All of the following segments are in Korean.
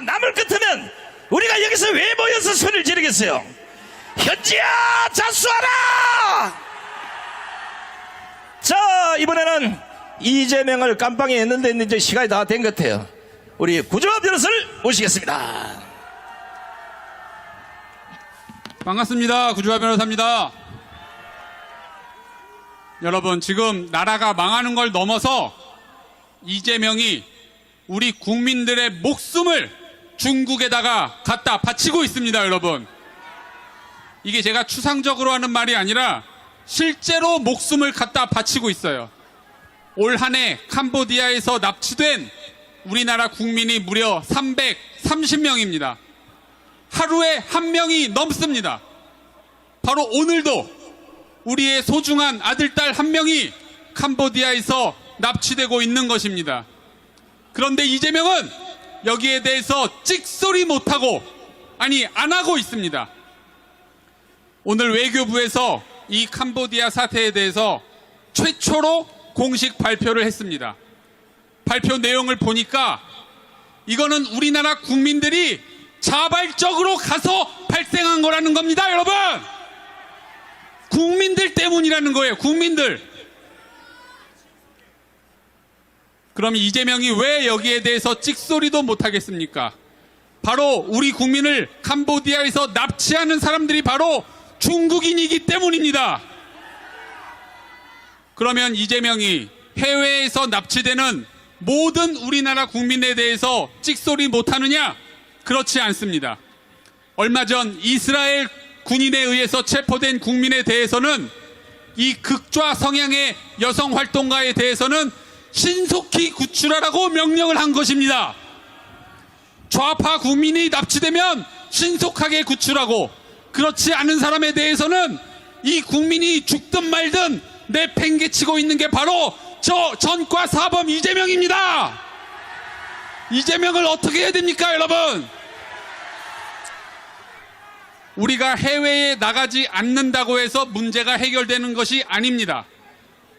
남을 같으면 우리가 여기서 왜 모여서 소리를 지르겠어요? 현지야 자수하라! 자 이번에는 이재명을 깜빵에 했는데 이제 시간이 다 된 것 같아요. 우리 구조화 변호사를 모시겠습니다. 반갑습니다. 구주화 변호사입니다. 여러분, 지금 나라가 망하는 걸 넘어서 이재명이 우리 국민들의 목숨을 중국에다가 갖다 바치고 있습니다, 여러분. 이게 제가 추상적으로 하는 말이 아니라 실제로 목숨을 갖다 바치고 있어요. 올 한 해 캄보디아에서 납치된 우리나라 국민이 무려 330명입니다. 하루에 한 명이 넘습니다. 바로 오늘도 우리의 소중한 아들, 딸 한 명이 캄보디아에서 납치되고 있는 것입니다. 그런데 이재명은 여기에 대해서 찍소리 못하고, 아니, 안 하고 있습니다. 오늘 외교부에서 이 캄보디아 사태에 대해서 최초로 공식 발표를 했습니다. 발표 내용을 보니까 이거는 우리나라 국민들이 자발적으로 가서 발생한 거라는 겁니다, 여러분! 국민들 때문이라는 거예요, 국민들. 그럼 이재명이 왜 여기에 대해서 찍소리도 못하겠습니까? 바로 우리 국민을 캄보디아에서 납치하는 사람들이 바로 중국인이기 때문입니다. 그러면 이재명이 해외에서 납치되는 모든 우리나라 국민에 대해서 찍소리 못하느냐? 그렇지 않습니다. 얼마 전 이스라엘 군인에 의해서 체포된 국민에 대해서는 이 극좌 성향의 여성 활동가에 대해서는 신속히 구출하라고 명령을 한 것입니다. 좌파 국민이 납치되면 신속하게 구출하고 그렇지 않은 사람에 대해서는 이 국민이 죽든 말든 내팽개치고 있는 게 바로 저 전과 사범 이재명입니다. 이재명을 어떻게 해야 됩니까, 여러분? 우리가 해외에 나가지 않는다고 해서 문제가 해결되는 것이 아닙니다.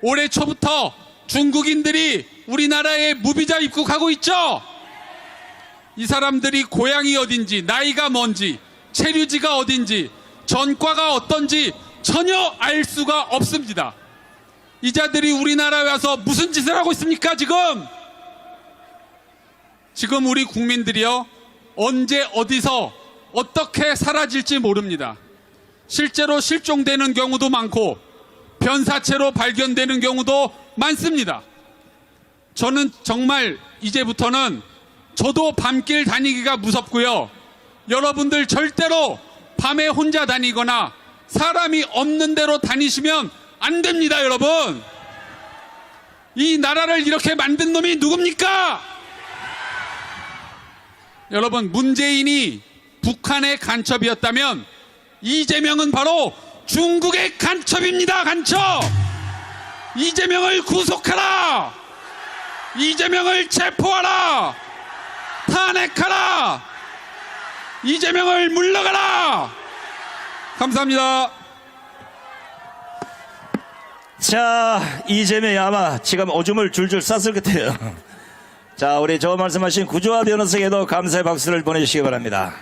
올해 초부터 중국인들이 우리나라에 무비자 입국하고 있죠? 이 사람들이 고향이 어딘지, 나이가 뭔지, 체류지가 어딘지, 전과가 어떤지 전혀 알 수가 없습니다. 이 자들이 우리나라에 와서 무슨 짓을 하고 있습니까, 지금? 지금 우리 국민들이요, 언제 어디서 어떻게 사라질지 모릅니다. 실제로 실종되는 경우도 많고, 변사체로 발견되는 경우도 많습니다. 저는 정말 이제부터는 저도 밤길 다니기가 무섭고요. 여러분들 절대로 밤에 혼자 다니거나 사람이 없는 데로 다니시면 안 됩니다, 여러분. 이 나라를 이렇게 만든 놈이 누굽니까? 여러분, 문재인이 북한의 간첩이었다면 이재명은 바로 중국의 간첩입니다, 간첩! 이재명을 구속하라! 이재명을 체포하라! 탄핵하라! 이재명을 물러가라! 감사합니다. 자, 이재명이 아마 지금 오줌을 줄줄 쌌을 것 같아요. 자, 우리 저 말씀하신 구조화 변호사에게도 감사의 박수를 보내주시기 바랍니다.